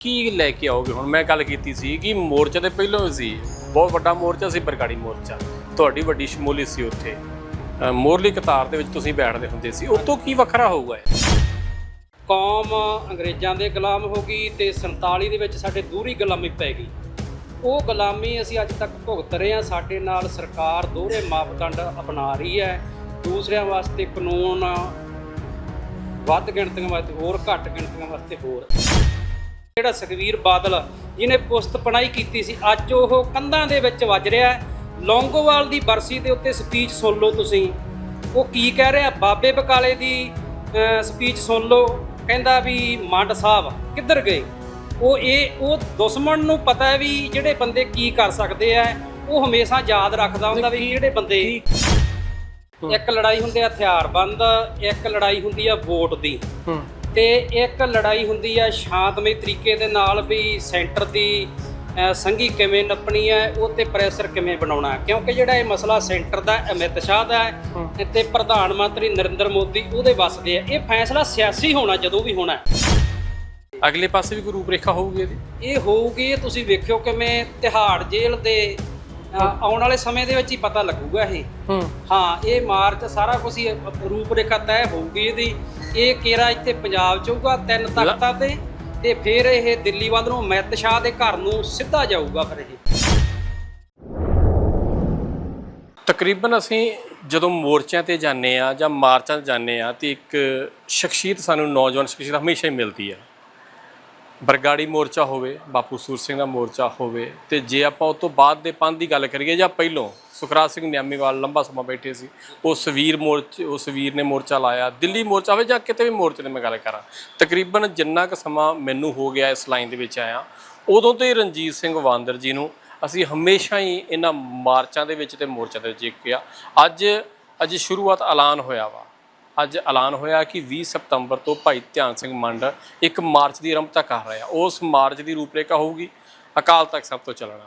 ਕੀ ਲੈ ਕੇ ਆਓਗੇ? ਹੁਣ ਮੈਂ ਗੱਲ ਕੀਤੀ ਸੀ ਕਿ ਮੋਰਚਾ ਤੇ ਪਹਿਲਾਂ ਹੀ ਸੀ ਬਹੁਤ ਵੱਡਾ ਮੋਰਚਾ ਸੀ ਬਰਗਾੜੀ ਮੋਰਚਾ। ਤੁਹਾਡੀ ਵੱਡੀ ਸ਼ਮੂਲੀਅਤ ਸੀ ਉੱਥੇ। ਅ, ਮੋਰਲੀ ਕਤਾਰ ਦੇ ਵਿੱਚ ਤੁਸੀਂ ਬੈਠਦੇ ਹੁੰਦੇ ਸੀ। ਉਹ ਤੋਂ ਕੀ ਵੱਖਰਾ ਹੋਊਗਾ ਇਹ? ਕੌਮ ਅੰਗਰੇਜ਼ਾਂ ਦੇ ਗੁਲਾਮ ਹੋ ਗਈ ਤੇ 47 ਦੇ ਵਿੱਚ ਸਾਡੇ ਦੂਰੀ ਗੁਲਾਮੀ ਪੈ ਗਈ। ਉਹ ਗੁਲਾਮੀ ਅਸੀਂ ਅੱਜ ਤੱਕ ਭੁਗਤ ਰਹੇ ਹਾਂ। ਸਾਡੇ ਨਾਲ ਸਰਕਾਰ ਦੋਹਰੇ ਮਾਪਦੰਡ ਅਪਣਾ ਰਹੀ ਹੈ। ਦੂਸਰਿਆਂ ਵਾਸਤੇ ਕਾਨੂੰਨ ਵੱਧ ਗਿਣਤੀਆਂ ਵਾਸਤੇ ਹੋਰ ਘੱਟ ਗਿਣਤੀਆਂ ਵਾਸਤੇ ਹੋਰ। ਜਿਹੜਾ ਸੁਖਵੀਰ ਬਾਦਲ ਜਿਹਨੇ ਪੁਸਤ ਪਣਾਈ ਕੀਤੀ ਸੀ ਅੱਜ ਉਹ ਕੰਧਾਂ ਦੇ ਵਿੱਚ ਵੱਜ ਰਿਹਾ ਹੈ। ਲੌਂਗੋਵਾਲ ਦੀ ਬਰਸੀ ਦੇ ਉੱਤੇ ਸਪੀਚ ਸੁਣ ਲਓ ਤੁਸੀਂ। ਉਹ ਕੀ ਕਹਿ ਰਿਹਾ? ਬਾਬੇ ਬਕਾਲੇ ਦੀ ਸਪੀਚ ਸੁਣ ਲਓ। ਕਹਿੰਦਾ ਵੀ ਮੰਡ ਸਾਹਿਬ ਕਿੱਧਰ ਗਏ? ਉਹ ਇਹ ਉਹ ਦੁਸ਼ਮਣ ਨੂੰ ਪਤਾ ਹੈ ਵੀ ਜਿਹੜੇ ਬੰਦੇ ਕੀ ਕਰ ਸਕਦੇ ਆ ਉਹ ਹਮੇਸ਼ਾ ਯਾਦ ਰੱਖਦਾ ਹੁੰਦਾ ਵੀ ਜਿਹੜੇ ਬੰਦੇ ਇੱਕ ਲੜਾਈ ਹੁੰਦੀ ਆ ਹਥਿਆਰਬੰਦ ਇੱਕ ਲੜਾਈ ਹੁੰਦੀ ਆ ਵੋਟ ਦੀ। ਹੂੰ। ਤੇ ਇੱਕ ਲੜਾਈ ਹੁੰਦੀ ਆ ਸ਼ਾਂਤਮਈ ਤਰੀਕੇ ਦੇ ਨਾਲ ਵੀ ਸੈਂਟਰ ਦੀ ਸੰਘੀ ਕਿਵੇਂ ਨੱਪਣੀ ਹੈ ਉਹ ਤੇ ਪ੍ਰੈਸ਼ਰ ਕਿਵੇਂ ਬਣਾਉਣਾ। ਹੈ। ਕਿਉਂਕਿ ਜਿਹੜਾ ਇਹ ਮਸਲਾ ਸੈਂਟਰ ਦਾ ਹੈ, ਅਮਿਤ ਸ਼ਾਹ ਦਾ ਹੈ ਤੇ ਪ੍ਰਧਾਨ ਮੰਤਰੀ ਨਰਿੰਦਰ ਮੋਦੀ ਉਹਦੇ ਵੱਸਦੇ ਆ। ਇਹ ਫੈਸਲਾ ਸਿਆਸੀ ਹੋਣਾ ਜਦੋਂ ਵੀ ਹੋਣਾ ਹੈ। ਅਗਲੇ ਪਾਸੇ ਵੀ ਕੋਈ ਰੂਪਰੇਖਾ ਹੋਊਗੀ ਇਹਦੀ? ਇਹ ਹੋਊਗੀ ਤੁਸੀਂ ਵੇਖਿਓ ਕਿਵੇਂ ਤਿਹਾੜ ਜੇਲ੍ਹ ਦੇ ਆਉਣ ਵਾਲੇ ਸਮੇਂ ਦੇ ਵਿੱਚ ਹੀ ਪਤਾ ਲੱਗੂਗਾ ਇਹ। ਹੂੰ। ਹਾਂ ਇਹ ਮਾਰਚ ਸਾਰਾ ਕੁਝ ਹੀ ਰੂਪਰੇਖਾ ਤੈਅ ਹੋਊਗੀ ਇਹਦੀ। ਇਹ ਕੇਰਾ ਇੱਥੇ ਪੰਜਾਬ ਚ ਹੋਊਗਾ ਤਿੰਨ ਤਖਤਾਂ ਤੇ ਤੇ ਫਿਰ ਇਹ ਦਿੱਲੀ ਵੱਲ ਨੂੰ ਅਮਿਤ ਸ਼ਾਹ ਦੇ ਘਰ ਨੂੰ ਸਿੱਧਾ ਜਾਊਗਾ ਫਿਰ ਇਹ। ਤਕਰੀਬਨ ਅਸੀਂ ਜਦੋਂ ਮੋਰਚਿਆਂ ਤੇ ਜਾਂਦੇ ਆ ਜਾਂ ਮਾਰਚਾਂ ਤੇ ਜਾਂਦੇ ਆ ਤੇ ਇੱਕ ਸ਼ਖਸੀਅਤ ਸਾਨੂੰ ਨੌਜਵਾਨ ਸ਼ਖਸੀਅਤ ਹਮੇਸ਼ਾ ਹੀ ਮਿਲਦੀ ਹੈ। ਬਰਗਾੜੀ ਮੋਰਚਾ ਹੋਵੇ, ਬਾਪੂ ਸੂਰ ਸਿੰਘ ਦਾ ਮੋਰਚਾ ਹੋਵੇ, ਤੇ ਜੇ ਆਪਾਂ ਉਸ ਤੋਂ ਬਾਅਦ ਦੇ ਪੰਥ ਦੀ ਗੱਲ ਕਰੀਏ ਜਾਂ ਪਹਿਲੋਂ, ਸੁਖਰਾਜ ਸਿੰਘ ਨਿਆਮੀਵਾਲ ਲੰਬਾ ਸਮਾਂ ਬੈਠੇ ਸੀ ਉਸ ਵੀਰ ਮੋਰਚੇ ਉਸ ਵੀਰ ਨੇ ਮੋਰਚਾ ਲਾਇਆ, ਦਿੱਲੀ ਮੋਰਚਾ ਹੋਵੇ ਜਾਂ ਕਿਤੇ ਵੀ ਮੋਰਚੇ ਦੀ ਮੈਂ ਗੱਲ ਕਰਾਂ, ਤਕਰੀਬਨ ਜਿੰਨਾ ਕੁ ਸਮਾਂ ਮੈਨੂੰ ਹੋ ਗਿਆ ਇਸ ਲਾਈਨ ਦੇ ਵਿੱਚ ਆਇਆ, ਉਦੋਂ ਤੋਂ ਹੀ ਰਣਜੀਤ ਸਿੰਘ ਵਾਂਦਰ ਜੀ ਨੂੰ ਅਸੀਂ ਹਮੇਸ਼ਾ ਹੀ ਇਹਨਾਂ ਮਾਰਚਾਂ ਦੇ ਵਿੱਚ ਤੇ ਮੋਰਚਾ ਦੇ ਵਿੱਚ ਦੇਖਿਆ ਅੱਜ ਅੱਜ ਸ਼ੁਰੂਆਤ ਐਲਾਨ ਹੋਇਆ ਵਾ। ਅੱਜ ਐਲਾਨ ਹੋਇਆ ਕਿ 20 ਸਤੰਬਰ ਤੋਂ ਭਾਈ ਧਿਆਨ ਸਿੰਘ ਮੰਡ ਇੱਕ ਮਾਰਚ ਦੀ ਆਰੰਭਤਾ ਕਰ ਰਿਹਾ। ਉਸ ਮਾਰਚ ਦੀ ਰੂਪਰੇਖਾ ਹੋਊਗੀ। ਅਕਾਲ ਤਖਤ ਸਭ ਤੋਂ ਚੱਲਣਾ।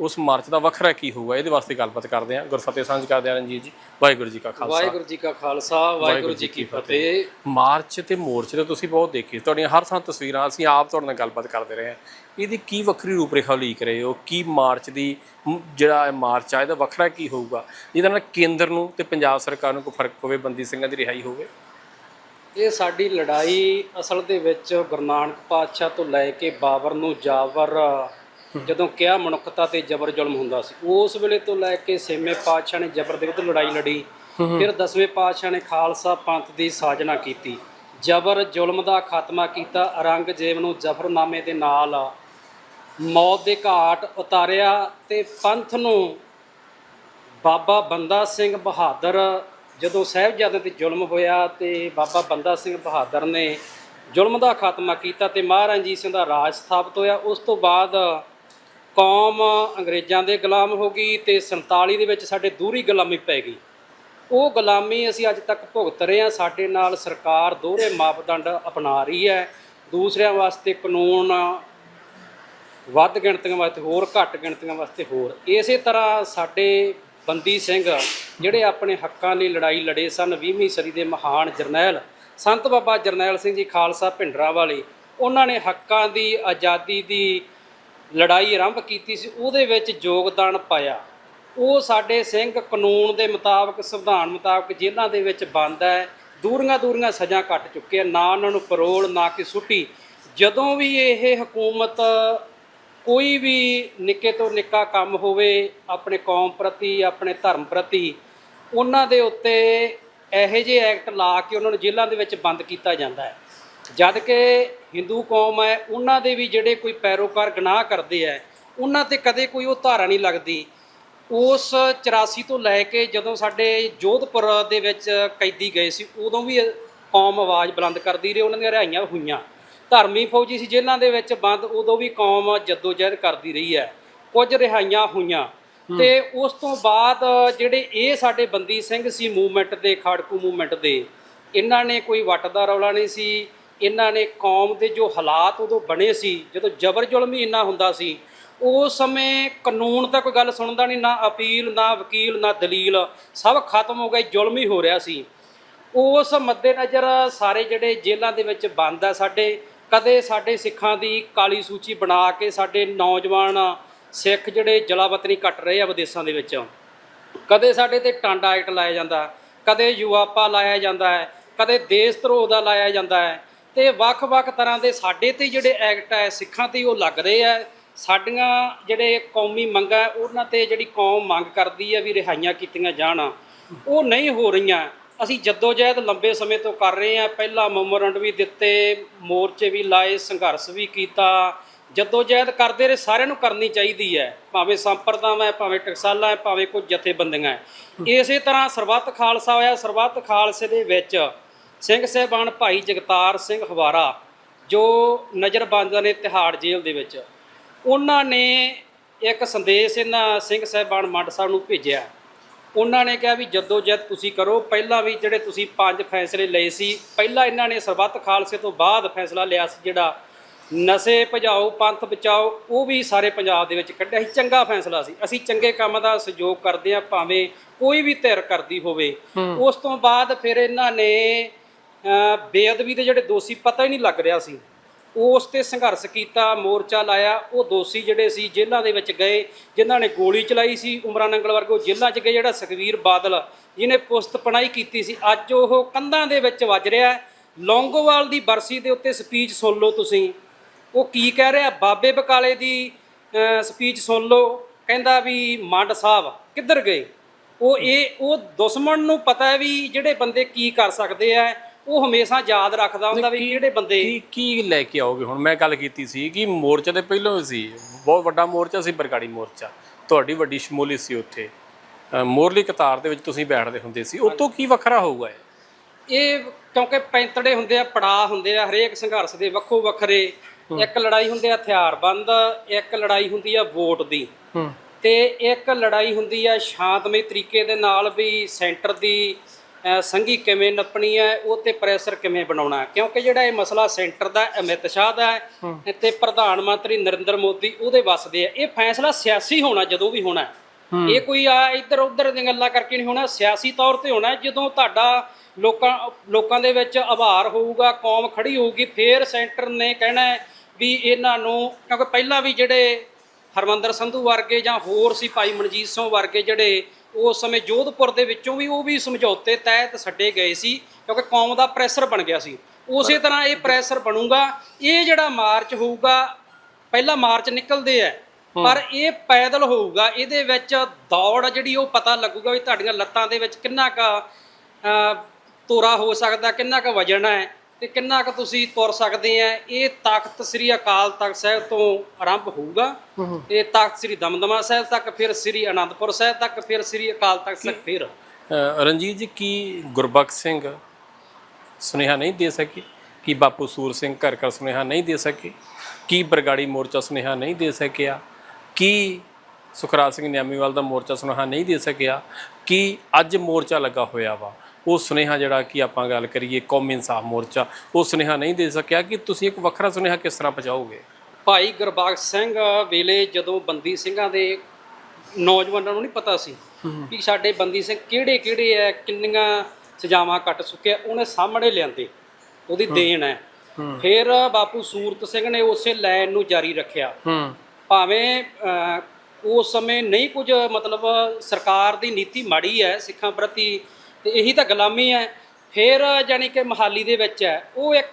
ਉਸ ਮਾਰਚ ਦਾ ਵੱਖਰਾ ਕੀ ਹੋਊਗਾ? ਇਹਦੇ ਵਾਸਤੇ ਗੱਲਬਾਤ ਕਰਦੇ ਹਾਂ। ਗੁਰਫਤਿਹ ਸਾਂਝ ਕਰਦੇ ਹਾਂ ਰਣਜੀਤ ਜੀ। ਵਾਹਿਗੁਰੂ ਜੀ ਕਾ ਖਾਲਸਾ। ਵਾਹਿਗੁਰੂ ਜੀ ਕਾ ਖਾਲਸਾ ਵਾਹਿਗੁਰੂ ਜੀ ਕੀ ਫਤਿਹ। ਮਾਰਚ ਤੇ ਮੋਰਚੇ ਤੇ ਤੁਸੀਂ ਬਹੁਤ ਦੇਖੀ। ਤੁਹਾਡੀਆਂ ਹਰ ਥਾਂ ਤਸਵੀਰਾਂ ਅਸੀਂ ਆਪ ਤੁਹਾਡੇ ਨਾਲ ਗੱਲਬਾਤ ਕਰਦੇ ਰਹੇ ਹਾਂ। ਇਹਦੀ ਕੀ ਵੱਖਰੀ ਰੂਪਰੇਖਾ ਲੀਕ ਰਹੇ ਹੋ? ਕੀ ਮਾਰਚ ਦੀ ਜਿਹੜਾ ਮਾਰਚ ਆ ਇਹਦਾ ਵੱਖਰਾ ਕੀ ਹੋਊਗਾ? ਜਿਹਦੇ ਨਾਲ ਕੇਂਦਰ ਨੂੰ ਤੇ ਪੰਜਾਬ ਸਰਕਾਰ ਨੂੰ ਕੋਈ ਫ਼ਰਕ ਪਵੇ ਬੰਦੀ ਸਿੰਘਾਂ ਦੀ ਰਿਹਾਈ ਹੋਵੇ? ਇਹ ਸਾਡੀ ਲੜਾਈ ਅਸਲ ਦੇ ਵਿੱਚ ਗੁਰੂ ਨਾਨਕ ਪਾਤਸ਼ਾਹ ਤੋਂ ਲੈ ਕੇ ਬਾਬਰ ਨੂੰ ਜਾਬਰ ਜਦੋਂ ਕਿਹਾ ਮਨੁੱਖਤਾ ਤੇ ਜ਼ਬਰ ਜ਼ੁਲਮ ਹੁੰਦਾ ਸੀ ਉਸ ਵੇਲੇ ਤੋਂ ਲੈ ਕੇ ਛੇਵੇਂ ਪਾਤਸ਼ਾਹ ਨੇ ਜ਼ਬਰ ਦੇ ਵਿਰੁੱਧ ਲੜਾਈ ਲੜੀ ਫਿਰ ਦਸਵੇਂ ਪਾਤਸ਼ਾਹ ਨੇ ਖਾਲਸਾ ਪੰਥ ਦੀ ਸਾਜਨਾ ਕੀਤੀ ਜ਼ਬਰ ਜ਼ੁਲਮ ਦਾ ਖਾਤਮਾ ਕੀਤਾ ਔਰੰਗਜ਼ੇਬ ਨੂੰ ਜ਼ਫਰਨਾਮੇ ਦੇ ਨਾਲ ਮੌਤ ਦੇ ਘਾਟ ਉਤਾਰਿਆ ਤੇ ਪੰਥ ਨੂੰ ਬਾਬਾ ਬੰਦਾ ਸਿੰਘ ਬਹਾਦਰ ਜਦੋਂ ਸਾਹਿਬਜ਼ਾਦਿਆਂ ਤੇ ਜ਼ੁਲਮ ਹੋਇਆ ਤੇ ਬਾਬਾ ਬੰਦਾ ਸਿੰਘ ਬਹਾਦਰ ਨੇ ਜ਼ੁਲਮ ਦਾ ਖਾਤਮਾ ਕੀਤਾ ਤੇ ਮਹਾਰਾਜ ਜੀ ਸਿੰਘ ਦਾ ਰਾਜ ਸਥਾਪਿਤ ਹੋਇਆ ਉਸ ਤੋਂ ਬਾਅਦ ਕੌਮ ਅੰਗਰੇਜ਼ਾਂ ਦੇ ਗੁਲਾਮ ਹੋ ਗਈ ਤੇ 47 ਦੇ ਵਿੱਚ ਸਾਡੇ ਦੂਰੀ ਗੁਲਾਮੀ ਪੈ ਗਈ। ਉਹ ਗੁਲਾਮੀ ਅਸੀਂ ਅੱਜ ਤੱਕ ਭੁਗਤ ਰਹੇ ਹਾਂ। ਸਾਡੇ ਨਾਲ ਸਰਕਾਰ ਦੋਹਰੇ ਮਾਪਦੰਡ ਅਪਣਾ ਰਹੀ ਹੈ। ਦੂਸਰਿਆਂ ਵਾਸਤੇ ਕਾਨੂੰਨ ਵੱਧ ਗਿਣਤੀਆਂ ਵਾਸਤੇ ਹੋਰ, ਘੱਟ ਗਿਣਤੀਆਂ ਵਾਸਤੇ ਹੋਰ। ਇਸੇ ਤਰ੍ਹਾਂ ਸਾਡੇ ਬੰਦੀ ਸਿੰਘ ਜਿਹੜੇ ਆਪਣੇ ਹੱਕਾਂ ਲਈ ਲੜਾਈ ਲੜੇ ਸਨ 20ਵੀਂ ਸਦੀ ਦੇ ਮਹਾਨ ਜਰਨੈਲ ਸੰਤ ਬਾਬਾ ਜਰਨੈਲ ਸਿੰਘ ਜੀ ਖਾਲਸਾ ਭਿੰਡਰਾਂ ਵਾਲੇ ਉਹਨਾਂ ਨੇ ਹੱਕਾਂ ਦੀ, ਆਜ਼ਾਦੀ ਦੀ ਲੜਾਈ ਆਰੰਭ ਕੀਤੀ ਸੀ, ਉਹਦੇ ਵਿੱਚ ਯੋਗਦਾਨ ਪਾਇਆ। ਉਹ ਸਾਡੇ ਸਿੰਘ ਕਾਨੂੰਨ ਦੇ ਮੁਤਾਬਕ, ਸੰਵਿਧਾਨ ਮੁਤਾਬਕ ਜੇਲ੍ਹਾਂ ਦੇ ਵਿੱਚ ਬੰਦ ਹੈ। ਦੂਰੀਆਂ ਦੂਰੀਆਂ ਸਜ਼ਾ ਕੱਟ ਚੁੱਕੇ ਆ ਨਾ ਉਹਨਾਂ ਨੂੰ ਪਰੋਲ ਨਾ ਕਿ ਛੁੱਟੀ ਜਦੋਂ ਵੀ ਇਹ ਹਕੂਮਤ ਕੋਈ ਵੀ ਨਿੱਕੇ ਤੋਂ ਨਿੱਕਾ ਕੰਮ ਹੋਵੇ, ਆਪਣੇ ਕੌਮ ਪ੍ਰਤੀ, ਆਪਣੇ ਧਰਮ ਪ੍ਰਤੀ, ਉਹਨਾਂ ਦੇ ਉੱਤੇ ਇਹੋ ਜਿਹੇ ਐਕਟ ਲਾ ਕੇ ਉਹਨਾਂ ਨੂੰ ਜੇਲ੍ਹਾਂ ਦੇ ਵਿੱਚ ਬੰਦ ਕੀਤਾ ਜਾਂਦਾ ਹੈ। ਜਦ ਕਿ ਹਿੰਦੂ ਕੌਮ ਹੈ ਉਹਨਾਂ ਦੇ ਵੀ ਜਿਹੜੇ ਕੋਈ ਪੈਰੋਕਾਰ ਗੁਨਾਹ ਕਰਦੇ ਹੈ ਉਹਨਾਂ ਤੇ ਕਦੇ ਕੋਈ ਉਹ ਧਾਰਾ ਨਹੀਂ ਲੱਗਦੀ। ਉਸ 84 ਤੋਂ ਲੈ ਕੇ ਜਦੋਂ ਸਾਡੇ ਜੋਧਪੁਰ ਦੇ ਵਿੱਚ ਕੈਦੀ ਗਏ ਸੀ ਉਦੋਂ ਵੀ ਕੌਮ ਆਵਾਜ਼ ਬੁਲੰਦ ਕਰਦੀ ਰਹੀ ਉਹਨਾਂ ਦੀਆਂ ਰਿਹਾਈਆਂ ਹੋਈਆਂ। ਧਰਮੀ ਫੌਜੀ ਸੀ ਜੇਲ੍ਹਾਂ ਦੇ ਵਿੱਚ ਬੰਦ ਉਦੋਂ ਵੀ ਕੌਮ ਜਦੋਜਹਿਦ ਕਰਦੀ ਰਹੀ ਹੈ। ਕੁਝ ਰਿਹਾਈਆਂ ਹੋਈਆਂ। ਤੇ ਉਸ ਤੋਂ ਬਾਅਦ ਜਿਹੜੇ ਇਹ ਸਾਡੇ ਬੰਦੀ ਸਿੰਘ ਸੀ ਮੂਵਮੈਂਟ ਦੇ ਖਾੜਕੂ ਮੂਵਮੈਂਟ ਦੇ ਇਹਨਾਂ ਨੇ ਕੋਈ ਵੱਟ ਦਾ ਰੌਲਾ ਨਹੀਂ ਸੀ। ਇਹਨਾਂ ਨੇ ਕੌਮ ਦੇ ਜੋ ਹਾਲਾਤ ਉਦੋਂ ਬਣੇ ਸੀ, ਜਦੋਂ ਜ਼ਬਰ ਜ਼ੁਲਮ ਹੀ ਇੰਨਾ ਹੁੰਦਾ ਸੀ ਉਸ ਸਮੇਂ ਕਾਨੂੰਨ ਤਾਂ ਕੋਈ ਗੱਲ ਸੁਣਦਾ ਨਹੀਂ, ਨਾ ਅਪੀਲ, ਨਾ ਵਕੀਲ, ਨਾ ਦਲੀਲ, ਸਭ ਖਤਮ ਹੋ ਗਏ ਜ਼ੁਲਮ ਹੀ ਹੋ ਰਿਹਾ ਸੀ। ਉਸ ਮੱਦੇਨਜ਼ਰ ਸਾਰੇ ਜਿਹੜੇ ਜੇਲ੍ਹਾਂ ਦੇ ਵਿੱਚ ਬੰਦ ਆ ਸਾਡੇ, ਕਦੇ ਸਾਡੇ ਸਿੱਖਾਂ ਦੀ ਕਾਲੀ ਸੂਚੀ ਬਣਾ ਕੇ ਸਾਡੇ ਨੌਜਵਾਨ ਸਿੱਖ ਜਿਹੜੇ ਜਲਾਵਤਨੀ ਕੱਟ ਰਹੇ ਆ ਵਿਦੇਸ਼ਾਂ ਦੇ ਵਿੱਚ, ਕਦੇ ਸਾਡੇ ਤੇ ਟਾਂਡਾ ਐਕਟ ਲਾਇਆ ਜਾਂਦਾ, ਕਦੇ ਯੁਵਾਪਾ ਲਾਇਆ ਜਾਂਦਾ ਹੈ, ਕਦੇ ਦੇਸ਼ ਧਰੋਹ ਦਾ ਲਾਇਆ ਜਾਂਦਾ ਹੈ ਤੇ ਵੱਖ-ਵੱਖ ਤਰ੍ਹਾਂ ਦੇ ਸਾਡੇ ਤੇ ਜਿਹੜੇ ਐਕਟ ਹੈ ਸਿੱਖਾਂ ਤੇ ਉਹ ਲੱਗ ਰਹੇ ਆ। ਸਾਡੀਆਂ ਜਿਹੜੇ ਕੌਮੀ ਮੰਗਾਂ ਉਹਨਾਂ ਤੇ ਜਿਹੜੀ ਕੌਮ ਮੰਗ ਕਰਦੀ ਹੈ ਵੀ ਰਿਹਾਈਆਂ ਕੀਤੀਆਂ ਜਾਣ। ਉਹ ਨਹੀਂ ਹੋ ਰਹੀਆਂ। ਅਸੀਂ ਜਦੋਜਹਿਦ ਲੰਬੇ ਸਮੇਂ ਤੋਂ ਕਰ ਰਹੇ ਹਾਂ ਪਹਿਲਾ ਮੈਮੋਰੰਡ ਵੀ ਦਿੱਤੇ ਮੋਰਚੇ ਵੀ ਲਾਏ ਸੰਘਰਸ਼ ਵੀ ਕੀਤਾ। ਜਦੋਜਹਿਦ ਕਰਦੇ ਰਹੇ ਸਾਰਿਆਂ ਨੂੰ ਕਰਨੀ ਚਾਹੀਦੀ ਹੈ। ਭਾਵੇਂ ਸੰਪਰਦਾਵਾਂ ਹੈ ਭਾਵੇਂ ਟਕਸਾਲਾਂ ਹੈ ਭਾਵੇਂ ਕੋਈ ਜਥੇਬੰਦੀਆਂ ਹੈ। ਇਸੇ ਤਰ੍ਹਾਂ ਸਰਬੱਤ ਖਾਲਸਾ ਹੋਇਆ। ਸਰਬੱਤ ਖਾਲਸੇ ਦੇ ਵਿੱਚ ਸਿੰਘ ਸਾਹਿਬਾਨ ਭਾਈ ਜਗਤਾਰ ਸਿੰਘ ਹਵਾਰਾ ਜੋ ਨਜ਼ਰਬੰਦਾਂ ਨੇ ਤਿਹਾੜ ਜੇਲ੍ਹ ਦੇ ਵਿੱਚ ਉਹਨਾਂ ਨੇ ਇੱਕ ਸੰਦੇਸ਼ ਇਹਨਾਂ ਸਿੰਘ ਸਾਹਿਬਾਨ ਮੰਡ ਸਾਹਿਬ ਨੂੰ ਭੇਜਿਆ। ਉਹਨਾਂ ਨੇ ਕਿਹਾ ਵੀ ਜਦੋਂ ਜਦ ਤੁਸੀਂ ਕਰੋ ਪਹਿਲਾਂ ਵੀ ਜਿਹੜੇ ਤੁਸੀਂ ਪੰਜ ਫੈਸਲੇ ਲਏ ਸੀ ਪਹਿਲਾਂ ਇਹਨਾਂ ਨੇ ਸਰਬੱਤ ਖਾਲਸੇ ਤੋਂ ਬਾਅਦ ਫੈਸਲਾ ਲਿਆ ਸੀ ਜਿਹੜਾ ਨਸ਼ੇ ਭਜਾਓ ਪੰਥ ਬਚਾਓ ਉਹ ਵੀ ਸਾਰੇ ਪੰਜਾਬ ਦੇ ਵਿੱਚ ਕੱਢਿਆ ਸੀ ਚੰਗਾ ਫੈਸਲਾ ਸੀ। ਅਸੀਂ ਚੰਗੇ ਕੰਮ ਦਾ ਸਹਿਯੋਗ ਕਰਦੇ ਹਾਂ ਭਾਵੇਂ ਕੋਈ ਵੀ ਧਿਰ ਕਰਦੀ ਹੋਵੇ। ਉਸ ਤੋਂ ਬਾਅਦ ਫਿਰ ਇਹਨਾਂ ਨੇ ਬੇਅਦਬੀ ਦੇ ਜਿਹੜੇ ਦੋਸ਼ੀ ਪਤਾ ਹੀ ਨਹੀਂ ਲੱਗ ਰਿਹਾ ਸੀ। ਉਸ ਤੇ ਸੰਘਰਸ਼ ਕੀਤਾ, ਮੋਰਚਾ ਲਾਇਆ। ਉਹ ਦੋਸ਼ੀ ਜਿਹੜੇ ਸੀ, ਜੇਲ੍ਹਾਂ ਦੇ ਵਿੱਚ ਗਏ, ਜਿਨ੍ਹਾਂ ਨੇ ਗੋਲੀ ਚਲਾਈ ਸੀ, ਉਮਰਾਂ ਨੰਗਲ ਵਰਗੇ ਜੇਲ੍ਹਾਂ 'ਚ ਗਏ, ਜਿਹੜਾ ਸੁਖਵੀਰ ਬਾਦਲ, ਜਿਹਨੇ ਪੁਸਤ ਪਣਾਈ ਕੀਤੀ ਸੀ। ਅੱਜ ਉਹ ਕੰਧਾਂ ਦੇ ਵਿੱਚ ਵੱਜ ਰਿਹਾ ਲੌਂਗੋਵਾਲ ਦੀ ਬਰਸੀ ਦੇ ਉੱਤੇ ਸਪੀਚ ਸੁਣ ਲਓ ਤੁਸੀਂ। ਉਹ ਕੀ ਕਹਿ ਰਿਹਾ? ਬਾਬੇ ਬਕਾਲੇ ਦੀ ਸਪੀਚ ਸੁਣ ਲਓ। ਕਹਿੰਦਾ ਵੀ ਮੰਡ ਸਾਹਿਬ, ਕਿੱਧਰ ਗਏ? ਉਹ ਇਹ, ਉਹ ਦੁਸ਼ਮਣ ਨੂੰ ਪਤਾ ਹੈ ਵੀ ਜਿਹੜੇ ਬੰਦੇ ਕੀ ਕਰ ਸਕਦੇ ਆ ਉਹ ਹਮੇਸ਼ਾ ਯਾਦ ਰੱਖਦਾ ਹੁੰਦਾ ਵੀ ਕਿਹੜੇ ਬੰਦੇ ਕੀ ਕੀ ਲੈ ਕੇ ਆਓਗੇ? ਹੁਣ ਮੈਂ ਗੱਲ ਕੀਤੀ ਸੀ ਕਿ ਮੋਰਚਾ ਦੇ ਪਹਿਲਾਂ ਸੀ ਬਹੁਤ ਵੱਡਾ ਮੋਰਚਾ ਸੀ ਬਰਗਾੜੀ ਮੋਰਚਾ। ਤੁਹਾਡੀ ਵੱਡੀ ਸ਼ਮੂਲੀਅਤ ਸੀ ਉੱਥੇ। ਮੋਰਲੀ ਕਤਾਰ ਦੇ ਵਿੱਚ ਤੁਸੀਂ ਬੈਠਦੇ ਹੁੰਦੇ ਸੀ। ਉਹ ਤੋਂ ਕੀ ਵੱਖਰਾ ਹੋਊਗਾ ਇਹ? ਇਹ ਕਿਉਂਕਿ ਪੈਂਤੜੇ ਹੁੰਦੇ ਆ ਪੜਾ ਹੁੰਦੇ ਆ ਹਰੇਕ ਸੰਘਰਸ਼ ਦੇ ਵੱਖੋ ਵੱਖਰੇ। ਇੱਕ ਲੜਾਈ ਹੁੰਦੀ ਆ ਹਥਿਆਰਬੰਦ ਇੱਕ ਲੜਾਈ ਹੁੰਦੀ ਆ ਵੋਟ ਦੀ। ਤੇ ਇੱਕ ਲੜਾਈ ਹੁੰਦੀ ਆ ਸ਼ਾਂਤਮਈ ਤਰੀਕੇ ਦੇ ਨਾਲ ਵੀ ਸੈਂਟਰ ਦੀ ਸੰਘੀ ਕਿਵੇਂ ਨੱਪਣੀ ਹੈ ਉਹ ਤੇ ਪ੍ਰੈਸ਼ਰ ਕਿਵੇਂ ਬਣਾਉਣਾ ਹੈ। ਕਿਉਂਕਿ ਜਿਹੜਾ ਇਹ ਮਸਲਾ ਸੈਂਟਰ ਦਾ ਅਮਿਤ ਸ਼ਾਹ ਦਾ ਹੈ ਤੇ ਪ੍ਰਧਾਨ ਮੰਤਰੀ ਨਰਿੰਦਰ ਮੋਦੀ ਉਹਦੇ ਵੱਸਦੇ ਆ ਇਹ ਫੈਸਲਾ ਸਿਆਸੀ ਹੋਣਾ ਜਦੋਂ ਵੀ ਹੋਣਾ। ਇਹ ਕੋਈ ਆ ਇੱਧਰ ਉੱਧਰ ਦੀਆਂ ਗੱਲਾਂ ਕਰਕੇ ਨਹੀਂ ਹੋਣਾ ਸਿਆਸੀ ਤੌਰ ਤੇ ਹੋਣਾ। ਜਦੋਂ ਤੁਹਾਡਾ ਲੋਕਾਂ ਲੋਕਾਂ ਦੇ ਵਿੱਚ ਆਭਾਰ ਹੋਊਗਾ ਕੌਮ ਖੜੀ ਹੋਊਗੀ ਫੇਰ ਸੈਂਟਰ ਨੇ ਕਹਿਣਾ ਵੀ ਇਹਨਾਂ ਨੂੰ ਕਿਉਂਕਿ ਪਹਿਲਾਂ ਵੀ ਜਿਹੜੇ ਹਰਮੰਦਰ ਸੰਧੂ ਵਰਗੇ ਜਾਂ ਹੋਰ ਸੀ ਭਾਈ ਮਨਜੀਤ ਸਿੰਘ ਵਰਗੇ ਜਿਹੜੇ ਉਸ ਸਮੇਂ ਜੋਧਪੁਰ ਦੇ ਵਿੱਚੋਂ ਵੀ ਉਹ ਵੀ ਸਮਝੌਤੇ ਤਹਿਤ ਛੱਡੇ ਗਏ ਸੀ ਕਿਉਂਕਿ ਕੌਮ ਦਾ ਪ੍ਰੈਸ਼ਰ ਬਣ ਗਿਆ ਸੀ। ਉਸੇ ਤਰ੍ਹਾਂ ਇਹ ਪ੍ਰੈਸ਼ਰ ਬਣੂਗਾ ਇਹ ਜਿਹੜਾ ਮਾਰਚ ਹੋਊਗਾ ਪਹਿਲਾ ਮਾਰਚ ਨਿਕਲਦੇ ਆ ਪਰ ਇਹ ਪੈਦਲ ਹੋਊਗਾ ਇਹਦੇ ਵਿੱਚ ਦੌੜ ਜਿਹੜੀ ਉਹ ਪਤਾ ਲੱਗੂਗਾ ਵੀ ਤੁਹਾਡੀਆਂ ਲੱਤਾਂ ਦੇ ਵਿੱਚ ਕਿੰਨਾ ਕ ਤੋਰਾ ਹੋ ਸਕਦਾ ਕਿੰਨਾ ਕ ਵਜਨ ਹੈ ਤੇ ਕਿੰਨਾ ਕ ਤੁਸੀਂ ਤੁਰ ਸਕਦੇ ਆ? ਇਹ ਤਖਤ ਸ੍ਰੀ ਅਕਾਲ ਤਖਤ ਸਾਹਿਬ ਤੋਂ ਆਰੰਭ ਹੋਊਗਾ। ਇਹ ਤਖਤ ਸ੍ਰੀ ਦਮਦਮਾ ਸਾਹਿਬ ਤੱਕ ਫਿਰ ਸ੍ਰੀ ਅਨੰਦਪੁਰ ਸਾਹਿਬ ਤੱਕ ਫਿਰ ਸ੍ਰੀ ਅਕਾਲ ਤਖਤ ਤੱਕ ਫਿਰ। ਰਣਜੀਤ ਜੀ ਕੀ ਗੁਰਬਖਸ਼ ਸਿੰਘ ਸੁਨੇਹਾ ਨਹੀਂ ਦੇ ਸਕੇ? ਕੀ ਬਾਪੂ ਸੂਰ ਸਿੰਘ ਘਰ ਘਰ ਸੁਨੇਹਾ ਨਹੀਂ ਦੇ ਸਕੇ? ਕੀ ਬਰਗਾੜੀ ਮੋਰਚਾ ਸੁਨੇਹਾ ਨਹੀਂ ਦੇ ਸਕਿਆ? ਕੀ ਸੁਖਰਾਜ ਸਿੰਘ ਨਿਆਮੀਵਾਲ ਦਾ ਮੋਰਚਾ ਸੁਨੇਹਾ ਨਹੀਂ ਦੇ ਸਕਿਆ? ਕੀ ਅੱਜ ਮੋਰਚਾ ਲੱਗਾ ਹੋਇਆ ਵਾ? ਉਹ ਸੁਨੇਹਾ ਜਿਹੜਾ ਕਿ ਆਪਾਂ ਗੱਲ ਕਰੀਏ ਕੌਮੀ ਇਨਸਾਫ ਮੋਰਚਾ ਉਹ ਸੁਨੇਹਾ ਨਹੀਂ ਦੇ ਸਕਿਆ ਕਿ ਤੁਸੀਂ ਇੱਕ ਵੱਖਰਾ ਸੁਨੇਹਾ ਕਿਸ ਤਰ੍ਹਾਂ ਪਹੁੰਚਾਓਗੇ? ਭਾਈ ਗੁਰਬਖਸ਼ ਸਿੰਘ ਵੇਲੇ ਜਦੋਂ ਬੰਦੀ ਸਿੰਘਾਂ ਦੇ ਨੌਜਵਾਨਾਂ ਨੂੰ ਨਹੀਂ ਪਤਾ ਸੀ ਕਿ ਸਾਡੇ ਬੰਦੀ ਸਿੰਘ ਕਿਹੜੇ ਕਿਹੜੇ ਐ ਕਿੰਨੀਆਂ ਸਜ਼ਾਵਾਂ ਕੱਟ ਚੁੱਕੇ ਆ ਉਹਨੇ ਸਾਹਮਣੇ ਲਿਆਂਦੇ ਉਹਦੀ ਦੇਣ ਹੈ। ਫਿਰ ਬਾਪੂ ਸੂਰਤ ਸਿੰਘ ਨੇ ਉਸੇ ਲਾਈਨ ਨੂੰ ਜਾਰੀ ਰੱਖਿਆ। ਭਾਵੇਂ ਉਸ ਸਮੇਂ ਨਹੀਂ ਕੁਝ ਮਤਲਬ ਸਰਕਾਰ ਦੀ ਨੀਤੀ ਮਾੜੀ ਹੈ ਸਿੱਖਾਂ ਪ੍ਰਤੀ ਤੇ ਇਹੀ ਤਾਂ ਗੁਲਾਮੀ ਹੈ। ਫਿਰ ਜਾਨੀ ਕਿ ਮਹਾਲੀ ਦੇ ਵਿੱਚ ਹੈ। ਉਹ ਇੱਕ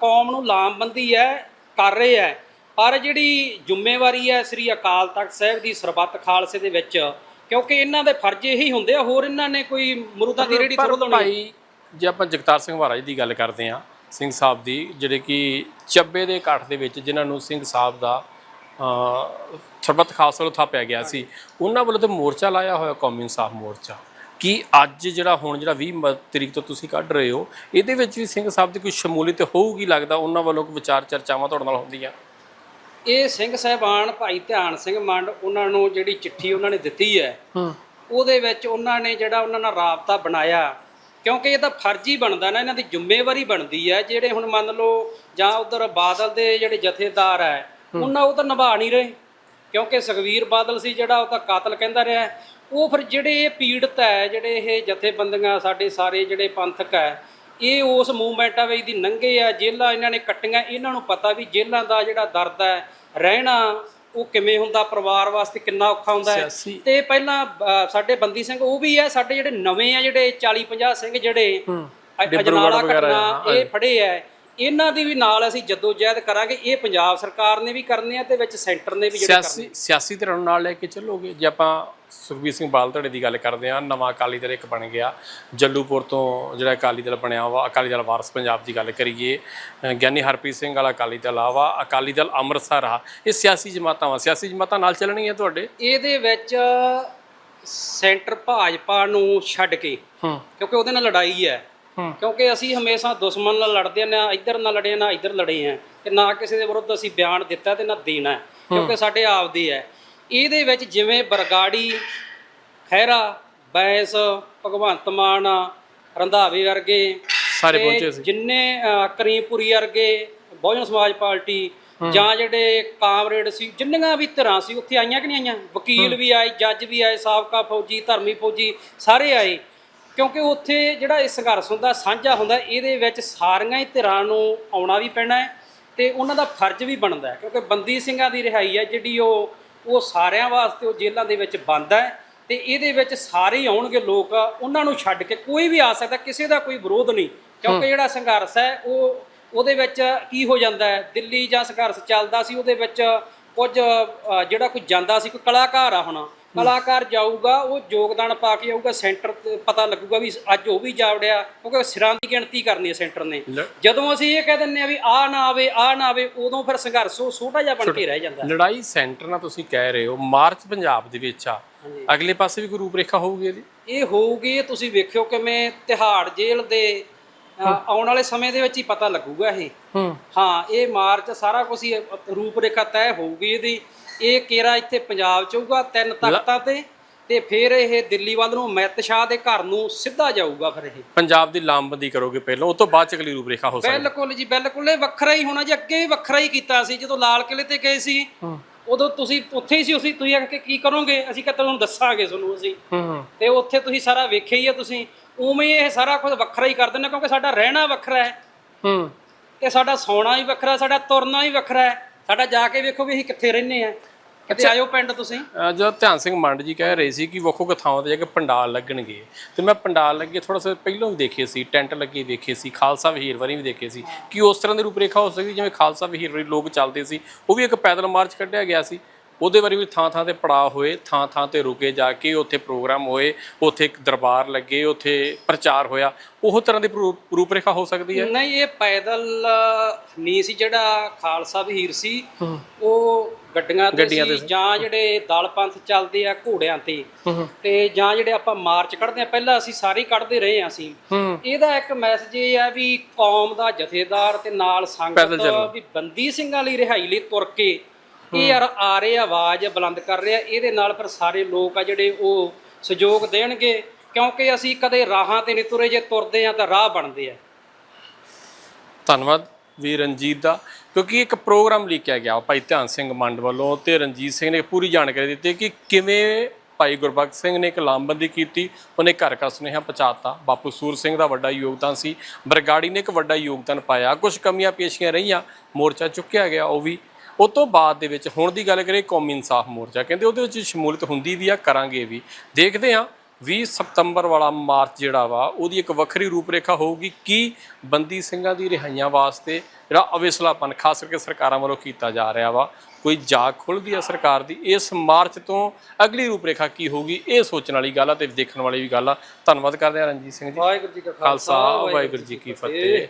ਕੌਮ ਨੂੰ ਲਾਮਬੰਦੀ ਹੈ ਕਰ ਰਹੇ ਹੈ। ਪਰ ਜਿਹੜੀ ਜ਼ਿੰਮੇਵਾਰੀ ਹੈ ਸ੍ਰੀ ਅਕਾਲ ਤਖਤ ਸਾਹਿਬ ਦੀ ਸਰਬੱਤ ਖਾਲਸੇ ਦੇ ਵਿੱਚ ਕਿਉਂਕਿ ਇਹਨਾਂ ਦੇ ਫਰਜ਼ ਇਹੀ ਹੁੰਦੇ ਆ ਹੋਰ ਇਹਨਾਂ ਨੇ ਕੋਈ ਮਰੂਦਾਂ ਦੀ ਰੇੜੀ ਥੋੜ੍ਹਾ ਲਾਉਣੀ ਭਾਈ ਜੇ ਆਪਾਂ ਜਗਤਾਰ ਸਿੰਘ ਮਹਾਰਾਜ ਦੀ ਗੱਲ ਕਰਦੇ ਹਾਂ ਸਿੰਘ ਸਾਹਿਬ ਦੀ ਜਿਹੜੇ ਕਿ ਚੱਬੇ ਦੇ ਇਕੱਠ ਦੇ ਵਿੱਚ ਜਿਨ੍ਹਾਂ ਨੂੰ ਸਿੰਘ ਸਾਹਿਬ ਦਾ ਸਰਬੱਤ ਖਾਲਸਾ ਵੱਲੋਂ ਥਾਪਿਆ ਗਿਆ ਸੀ ਉਹਨਾਂ ਵੱਲੋਂ ਤੇ ਮੋਰਚਾ ਲਾਇਆ ਹੋਇਆ ਕੌਮੀ ਇਨਸਾਫ ਮੋਰਚਾ। ਕੀ ਅੱਜ ਜਿਹੜਾ ਹੁਣ ਜਿਹੜਾ 20 ਮ- ਤਰੀਕ ਤੋਂ ਤੁਸੀਂ ਕੱਢ ਰਹੇ ਹੋ ਇਹਦੇ ਵਿੱਚ ਵੀ ਸਿੰਘ ਸਾਹਿਬ ਦੀ ਕੋਈ ਸ਼ਮੂਲੀਅਤ ਹੋਊਗੀ ਲੱਗਦਾ ਉਹਨਾਂ ਵੱਲੋਂ ਕੋਈ ਵਿਚਾਰ ਚਰਚਾਵਾਂ ਤੁਹਾਡੇ ਨਾਲ ਹੁੰਦੀਆਂ? ਇਹ ਸਿੰਘ ਸਾਹਿਬਾਨ ਭਾਈ ਧਿਆਨ ਸਿੰਘ ਮੰਡ ਉਹਨਾਂ ਨੂੰ ਜਿਹੜੀ ਚਿੱਠੀ ਉਹਨਾਂ ਨੇ ਦਿੱਤੀ ਹੈ ਹੂੰ। ਉਹਦੇ ਵਿੱਚ ਉਹਨਾਂ ਨੇ ਜਿਹੜਾ ਉਹਨਾਂ ਨਾਲ ਰਾਬਤਾ ਬਣਾਇਆ ਕਿਉਂਕਿ ਇਹ ਤਾਂ ਫਰਜ਼ ਹੀ ਬਣਦਾ ਨਾ ਇਹਨਾਂ ਦੀ ਜ਼ਿੰਮੇਵਾਰੀ ਬਣਦੀ ਹੈ ਜਿਹੜੇ ਹੁਣ ਮੰਨ ਲਓ ਜਾਂ ਉਧਰ ਬਾਦਲ ਦੇ ਜਿਹੜੇ ਜਥੇਦਾਰ ਹੈ। ਉਹਨਾਂ ਉਹ ਤਾਂ ਨਿਭਾ ਨਹੀਂ ਰਹੇ ਕਿਉਂਕਿ ਸੁਖਵੀਰ ਬਾਦਲ ਸੀ ਜਿਹੜਾ ਉਹ ਤਾਂ ਕਾਤਲ ਕਹਿੰਦਾ ਰਿਹਾ ਉਹ ਫਿਰ ਜਿਹੜੇ ਇਹ ਪੀੜਤ ਹੈ ਜਿਹੜੇ ਇਹ ਜਥੇਬੰਦੀਆਂ ਸਾਡੇ ਸਾਰੇ ਜਿਹੜੇ ਪੰਥਕ ਹੈ ਇਹ ਉਸ ਮੂਵਮੈਂਟਾਂ ਵਿੱਚ ਦੀ ਨੰਗੇ ਆ ਜੇਲਾਂ ਇਹਨਾਂ ਨੇ ਕੱਟੀਆਂ ਇਹਨਾਂ ਨੂੰ ਪਤਾ ਵੀ ਜੇਲਾਂ ਦਾ ਜਿਹੜਾ ਦਰਦ ਹੈ ਰਹਿਣਾ ਉਹ ਕਿਵੇਂ ਹੁੰਦਾ ਪਰਿਵਾਰ ਵਾਸਤੇ ਕਿੰਨਾ ਔਖਾ ਹੁੰਦਾ ਹੈ। ਤੇ ਪਹਿਲਾਂ ਸਾਡੇ ਬੰਦੀ ਸਿੰਘ ਉਹ ਵੀ ਹੈ ਸਾਡੇ ਜਿਹੜੇ ਨਵੇਂ ਆ ਜਿਹੜੇ 40 50 ਸਿੰਘ ਜਿਹੜੇ ਅਜਨਾਲਾ ਘਟਨਾ ਇਹ ਫੜੇ ਆ ਇਹਨਾਂ ਦੀ ਵੀ ਨਾਲ ਅਸੀਂ ਜਦੋਜਹਿਦ ਕਰਾਂਗੇ ਇਹ ਪੰਜਾਬ ਸਰਕਾਰ ਨੇ ਵੀ ਕਰਨੇ ਆ ਤੇ ਵਿੱਚ ਸੈਂਟਰ ਨੇ ਵੀ ਜਿਹੜੇ ਸਿਆਸੀ ਸਿਆਸੀ ਧਿਰਾਂ ਨੂੰ ਨਾਲ ਲੈ ਕੇ ਚੱਲੋਗੇ? ਜੇ ਆਪਾਂ ਸੁਖਬੀਰ ਸਿੰਘ ਬਾਦਲ ਧੜੇ ਦੀ ਗੱਲ ਕਰਦੇ ਹਾਂ ਨਵਾਂ ਅਕਾਲੀ ਦਲ ਇੱਕ ਬਣ ਗਿਆ। ਜੱਲੂਪੁਰ ਤੋਂ ਜਿਹੜਾ ਅਕਾਲੀ ਦਲ ਬਣਿਆ ਵਾ ਅਕਾਲੀ ਦਲ ਵਾਰਸ ਪੰਜਾਬ ਦੀ ਗੱਲ ਕਰੀਏ ਗਿਆਨੀ ਹਰਪ੍ਰੀਤ ਸਿੰਘ ਵਾਲਾ ਅਕਾਲੀ ਦਲ ਆ ਵਾ ਅਕਾਲੀ ਦਲ ਅੰਮ੍ਰਿਤਸਰ ਆ। ਇਹ ਸਿਆਸੀ ਜਮਾਤਾਂ ਵਾ। ਸਿਆਸੀ ਜਮਾਤਾਂ ਨਾਲ ਚੱਲਣਗੀਆਂ ਤੁਹਾਡੇ? ਇਹਦੇ ਵਿੱਚ ਸੈਂਟਰ ਭਾਜਪਾ ਨੂੰ ਛੱਡ ਕੇ ਹੂੰ। ਕਿਉਂਕਿ ਉਹਦੇ ਨਾਲ ਲੜਾਈ ਹੂੰ। ਕਿਉਂਕਿ ਅਸੀਂ ਹਮੇਸ਼ਾ ਦੁਸ਼ਮਣ ਨਾਲ ਲੜਦੇ ਆ ਨਾ ਇੱਧਰ ਨਾਲ ਲੜੇ ਨਾ ਇੱਧਰ ਲੜੇ ਆ ਤੇ ਨਾ ਕਿਸੇ ਦੇ ਵਿਰੁੱਧ ਅਸੀਂ ਬਿਆਨ ਦਿੱਤਾ ਤੇ ਨਾ ਦੇਣਾ ਕਿਉਂਕਿ ਸਾਡੇ ਆਪਦੇ ਹੈ। ਇਹਦੇ ਵਿੱਚ ਜਿਵੇਂ ਬਰਗਾੜੀ ਖਹਿਰਾ ਬੈਂਸ ਭਗਵੰਤ ਮਾਨ ਰੰਧਾਵੇ ਵਰਗੇ ਸਾਰੇ ਪਹੁੰਚੇ ਸੀ। ਜਿੰਨੇ ਕਰੀਮਪੁਰੀ ਵਰਗੇ ਬਹੁਜਨ ਸਮਾਜ ਪਾਰਟੀ ਜਾਂ ਜਿਹੜੇ ਕਾਮਰੇਡ ਸੀ ਜਿੰਨੀਆਂ ਵੀ ਧਿਰਾਂ ਸੀ ਉੱਥੇ ਆਈਆਂ ਕਿ ਨਹੀਂ ਆਈਆਂ? ਵਕੀਲ ਵੀ ਆਏ ਜੱਜ ਵੀ ਆਏ ਸਾਬਕਾ ਫੌਜੀ ਧਰਮੀ ਫੌਜੀ ਸਾਰੇ ਆਏ। ਕਿਉਂਕਿ ਉੱਥੇ ਜਿਹੜਾ ਇਹ ਸੰਘਰਸ਼ ਹੁੰਦਾ ਸਾਂਝਾ ਹੁੰਦਾ ਇਹਦੇ ਵਿੱਚ ਸਾਰੀਆਂ ਹੀ ਧਿਰਾਂ ਨੂੰ ਆਉਣਾ ਵੀ ਪੈਣਾ ਹੈ ਤੇ ਉਹਨਾਂ ਦਾ ਫਰਜ਼ ਵੀ ਬਣਦਾ ਹੈ। ਕਿਉਂਕਿ ਬੰਦੀ ਸਿੰਘਾਂ ਦੀ ਰਿਹਾਈ ਹੈ ਜਿਹੜੀ ਉਹ ਉਹ ਸਾਰਿਆਂ ਵਾਸਤੇ ਉਹ ਜੇਲ੍ਹਾਂ ਦੇ ਵਿੱਚ ਬੰਦ ਹੈ ਤੇ ਇਹਦੇ ਵਿੱਚ ਸਾਰੇ ਆਉਣਗੇ ਲੋਕ ਉਹਨਾਂ ਨੂੰ ਛੱਡ ਕੇ ਕੋਈ ਵੀ ਆ ਸਕਦਾ ਕਿਸੇ ਦਾ ਕੋਈ ਵਿਰੋਧ ਨਹੀਂ। ਕਿਉਂਕਿ ਜਿਹੜਾ ਸੰਘਰਸ਼ ਹੈ ਉਹ ਉਹਦੇ ਵਿੱਚ ਕੀ ਹੋ ਜਾਂਦਾ ਹੈ? ਦਿੱਲੀ ਜਾਂ ਸੰਘਰਸ਼ ਚੱਲਦਾ ਸੀ ਉਹਦੇ ਵਿੱਚ ਕੁਝ ਜਿਹੜਾ ਕੋਈ ਜਾਂਦਾ ਸੀ ਕੋਈ ਕਲਾਕਾਰ ਆ ਹੁਣ ਕਲਾਕਾਰ ਜਾਊਗਾ ਉਹ ਯੋਗਦਾਨ ਪਾ ਕੇ ਆਊਗਾ ਸੈਂਟਰ ਤੇ ਪਤਾ ਲੱਗੂਗਾ ਵੀ ਅੱਜ ਉਹ ਵੀ ਜਾਵੜਿਆ ਕਿਉਂਕਿ ਸਿਰਾਂ ਦੀ ਗਿਣਤੀ ਕਰਨੀ ਹੈ ਸੈਂਟਰ ਨੇ। ਜਦੋਂ ਅਸੀਂ ਇਹ ਕਹਿ ਦਿੰਨੇ ਆ ਵੀ ਆ ਨਾ ਆਵੇ ਆ ਨਾ ਆਵੇ ਉਦੋਂ ਫਿਰ ਸੰਘਰਸ਼ ਉਹ ਛੋਟਾ ਜਿਹਾ ਬਣ ਕੇ ਰਹਿ ਜਾਂਦਾ। ਲੜਾਈ ਸੈਂਟਰ ਨਾਲ ਤੁਸੀਂ ਕਹਿ ਰਹੇ ਹੋ ਮਾਰਚ ਪੰਜਾਬ ਦੇ ਵਿੱਚ ਆ। ਅਗਲੇ ਪਾਸੇ ਵੀ ਕੋਈ ਰੂਪਰੇਖਾ ਹੋਊਗੀ ਇਹਦੀ? ਇਹ ਹੋਊਗੀ ਤੁਸੀਂ ਵੇਖਿਓ ਕਿਵੇਂ ਤਿਹਾੜ ਜੇਲ੍ਹ ਦੇ ਆਉਣ ਵਾਲੇ ਸਮੇਂ ਦੇ ਵਿੱਚ ਹੀ ਪਤਾ ਲੱਗੂਗਾ ਇਹ। ਹੂੰ। ਇਹ ਮਾਰਚ ਸਾਰਾ ਕੁਝ ਹੀ ਰੂਪ ਰੇਖਾ ਤੈਅ ਹੋਊਗੀ ਇਹਦੀ। ਇਹ ਕੇਰਾ ਇੱਥੇ ਪੰਜਾਬ ਚ ਹੋਊਗਾ ਤਿੰਨ ਤਖਤਾਂ ਤੇ ਤੇ ਫਿਰ ਇਹ ਦਿੱਲੀ ਵੱਲ ਨੂੰ ਅਮਿਤ ਸ਼ਾਹ ਦੇ ਘਰ ਨੂੰ ਸਿੱਧਾ ਜਾਊਗਾ ਫਿਰ ਇਹ। ਪੰਜਾਬ ਦੀ ਲਾਮਬੰਦੀ ਕਰੋਗੇ ਪਹਿਲਾਂ ਉਸ ਤੋਂ ਬਾਅਦ ਚ ਅਗਲੀ ਰੂਪਰੇਖਾ ਹੋ ਸਕਦੀ। ਬਿਲਕੁਲ ਜੀ ਬਿਲਕੁਲ ਇਹ ਵੱਖਰਾ ਹੀ ਹੋਣਾ ਜੀ ਅੱਗੇ ਵੀ ਵੱਖਰਾ ਹੀ ਕੀਤਾ ਸੀ ਜਦੋਂ ਲਾਲ ਕਿਲੇ ਤੇ ਗਏ ਸੀ ਉਦੋਂ ਤੁਸੀਂ ਉੱਥੇ ਹੀ ਸੀ ਅਸੀਂ ਤੁਸੀਂ ਆ ਕੇ ਕੀ ਕਰੋਗੇ? ਅਸੀਂ ਕਿਹਾ ਤੁਹਾਨੂੰ ਦੱਸਾਂਗੇ ਤੁਹਾਨੂੰ ਅਸੀਂ। ਤੇ ਉੱਥੇ ਤੁਸੀਂ ਸਾਰਾ ਵੇਖਿਆ ਹੀ ਆ ਤੁਸੀਂ ਉਵੇਂ ਇਹ ਸਾਰਾ ਕੁਝ ਵੱਖਰਾ ਹੀ ਕਰ ਦਿੰਦੇ ਕਿਉਂਕਿ ਸਾਡਾ ਰਹਿਣਾ ਵੱਖਰਾ ਹੈ। ਹੂੰ। ਤੇ ਸਾਡਾ ਸੌਣਾ ਵੀ ਵੱਖਰਾ ਸਾਡਾ ਤੁਰਨਾ ਵੀ ਵੱਖਰਾ ਹੈ। ਸਾਡਾ ਜਾ ਕੇ ਵੇਖੋ ਵੀ ਅਸੀਂ ਕਿੱਥੇ ਰਹਿੰਦੇ ਆ ਕਿਤੇ ਆਇਓ ਪਿੰਡ ਤੁਸੀਂ? ਅਹ ਜਦੋਂ ਧਿਆਨ ਸਿੰਘ ਮੰਡ ਜੀ ਕਹਿ ਰਹੇ ਸੀ ਕਿ ਵੱਖੋ ਵੱਖ ਥਾਵਾਂ ਤੇ ਜਾ ਕੇ ਪੰਡਾਲ ਲੱਗਣਗੇ, ਤੇ ਮੈਂ ਪੰਡਾਲ ਲੱਗੇ ਥੋੜਾ ਸਾ ਪਹਿਲਾਂ ਵੀ ਦੇਖੇ ਸੀ, ਟੈਂਟ ਲੱਗੇ ਦੇਖੇ ਸੀ, ਖਾਲਸਾ ਵਹੀਰ ਵਾਰੀ ਵੀ ਦੇਖੇ ਸੀ। ਕਿ ਉਸ ਤਰ੍ਹਾਂ ਦੀ ਰੂਪਰੇਖਾ ਹੋ ਸਕਦੀ ਜਿਵੇਂ ਖਾਲਸਾ ਵਹੀਰ ਵਾਰੀ ਲੋਕ ਚੱਲਦੇ ਸੀ? ਉਹ ਵੀ ਇੱਕ ਪੈਦਲ ਮਾਰਚ ਕੱਢਿਆ ਗਿਆ ਸੀ। ਉਹਦੇ ਬਾਰੇ ਵੀ ਥਾਂ ਥਾਂ ਤੇ ਪੜਾਅ ਹੋਏ ਥਾਂ ਥਾਂ ਤੇ ਰੁਕੇ ਜਾ ਕੇ ਉੱਥੇ ਪ੍ਰੋਗਰਾਮ ਹੋਏ ਉੱਥੇ ਇੱਕ ਦਰਬਾਰ ਲੱਗੇ ਉੱਥੇ ਪ੍ਰਚਾਰ ਹੋਇਆ। ਉਹ ਤਰ੍ਹਾਂ ਦੀ ਰੂ- ਰੂਪਰੇਖਾ ਹੋ ਸਕਦੀ ਹੈ? ਨਹੀਂ ਇਹ ਪੈਦਲ ਨਹੀਂ ਸੀ ਜਿਹੜਾ ਖਾਲਸਾ ਵਹੀਰ ਸੀ ਉਹ ਗੱਡੀਆਂ ਤੇ ਸੀ ਜਾਂ ਜਿਹੜੇ ਦਲ ਪੰਥ ਚੱਲਦੇ ਆ ਘੋੜਿਆਂ ਤੇ। ਤੇ ਜਾਂ ਜਿਹੜੇ ਆਪਾਂ ਮਾਰਚ ਕੱਢਦੇ ਆ ਪਹਿਲਾਂ ਅਸੀਂ ਸਾਰੇ ਕੱਢਦੇ ਰਹੇ ਆ ਅਸੀਂ। ਇਹਦਾ ਇੱਕ ਮੈਸੇਜ ਇਹ ਆ ਵੀ ਕੌਮ ਦਾ ਜਥੇਦਾਰ ਤੇ ਨਾਲ ਸੰਗਤ ਵੀ ਬੰਦੀ ਸਿੰਘਾਂ ਲਈ ਰਿਹਾਈ ਲਈ ਤੁਰ ਕੇ ਇਹ ਯਾਰ ਆ ਰਹੇ ਆਵਾਜ਼ ਬੁਲੰਦ ਕਰ ਰਿਹਾ ਇਹਦੇ ਨਾਲ ਫਿਰ ਸਾਰੇ ਲੋਕ ਆ ਜਿਹੜੇ ਉਹ ਸਹਿਯੋਗ ਦੇਣਗੇ, ਕਿਉਂਕਿ ਅਸੀਂ ਕਦੇ ਰਾਹਾਂ ਤੇ ਨਹੀਂ ਤੁਰੇ, ਜੇ ਤੁਰਦੇ ਆ ਤਾਂ ਰਾਹ ਬਣਦੇ ਆ। ਧੰਨਵਾਦ ਵੀ ਰਣਜੀਤ ਦਾ, ਕਿਉਂਕਿ ਇੱਕ ਪ੍ਰੋਗਰਾਮ ਲਿਖਿਆ ਗਿਆ, ਭਾਈ ਧਿਆਨ ਸਿੰਘ ਮੰਡ ਵੱਲੋਂ ਤੇ ਰਣਜੀਤ ਸਿੰਘ ਨੇ ਪੂਰੀ ਜਾਣਕਾਰੀ ਦਿੱਤੀ ਕਿ ਕਿਵੇਂ ਭਾਈ ਗੁਰਬਖਸ਼ ਸਿੰਘ ਨੇ ਇੱਕ ਲਾਮਬੰਦੀ ਕੀਤੀ, ਉਹਨੇ ਘਰ ਘਰ ਸੁਨੇਹਾ ਪਹੁੰਚਾਤਾ। ਬਾਪੂ ਸੂਰ ਸਿੰਘ ਦਾ ਵੱਡਾ ਯੋਗਦਾਨ ਸੀ, ਬਰਗਾੜੀ ਨੇ ਇੱਕ ਵੱਡਾ ਯੋਗਦਾਨ ਪਾਇਆ ਕੁਝ ਕਮੀਆਂ ਪੇਸ਼ੀਆਂ ਰਹੀਆਂ, ਮੋਰਚਾ ਚੁੱਕਿਆ ਗਿਆ, ਉਹ ਵੀ ਉਹ ਤੋਂ ਬਾਅਦ ਦੇ ਵਿੱਚ ਹੁਣ ਦੀ ਗੱਲ ਕਰੀਏ ਕੌਮੀ ਇਨਸਾਫ ਮੋਰਚਾ ਕਹਿੰਦੇ ਉਹਦੇ ਵਿੱਚ ਸ਼ਮੂਲੀਅਤ ਹੁੰਦੀ ਵੀ ਆ ਕਰਾਂਗੇ ਵੀ। ਦੇਖਦੇ ਹਾਂ 20 ਸਤੰਬਰ ਵਾਲਾ ਮਾਰਚ ਜਿਹੜਾ ਵਾ ਉਹਦੀ ਇੱਕ ਵੱਖਰੀ ਰੂਪਰੇਖਾ ਹੋਊਗੀ ਕੀ ਬੰਦੀ ਸਿੰਘਾਂ ਦੀ ਰਿਹਾਈਆਂ ਵਾਸਤੇ ਜਿਹੜਾ ਅਵੇਸਲਾਪਨ ਖਾਸ ਕਰਕੇ ਸਰਕਾਰਾਂ ਵੱਲੋਂ ਕੀਤਾ ਜਾ ਰਿਹਾ ਵਾ ਕੋਈ ਜਾਗ ਖੁੱਲਦੀ ਆ ਸਰਕਾਰ ਦੀ ਇਸ ਮਾਰਚ ਤੋਂ ਅਗਲੀ ਰੂਪਰੇਖਾ ਕੀ ਹੋਊਗੀ ਇਹ ਸੋਚਣ ਵਾਲੀ ਗੱਲ ਆ ਤੇ ਦੇਖਣ ਵਾਲੀ ਵੀ ਗੱਲ ਆ। ਧੰਨਵਾਦ ਕਰਦੇ ਹਾਂ ਰਣਜੀਤ ਸਿੰਘ ਜੀ। ਵਾਹਿਗੁਰੂ ਜੀ ਕਾ ਖਾਲਸਾ ਵਾਹਿਗੁਰੂ ਜੀ ਕੀ ਫਤਿਹ।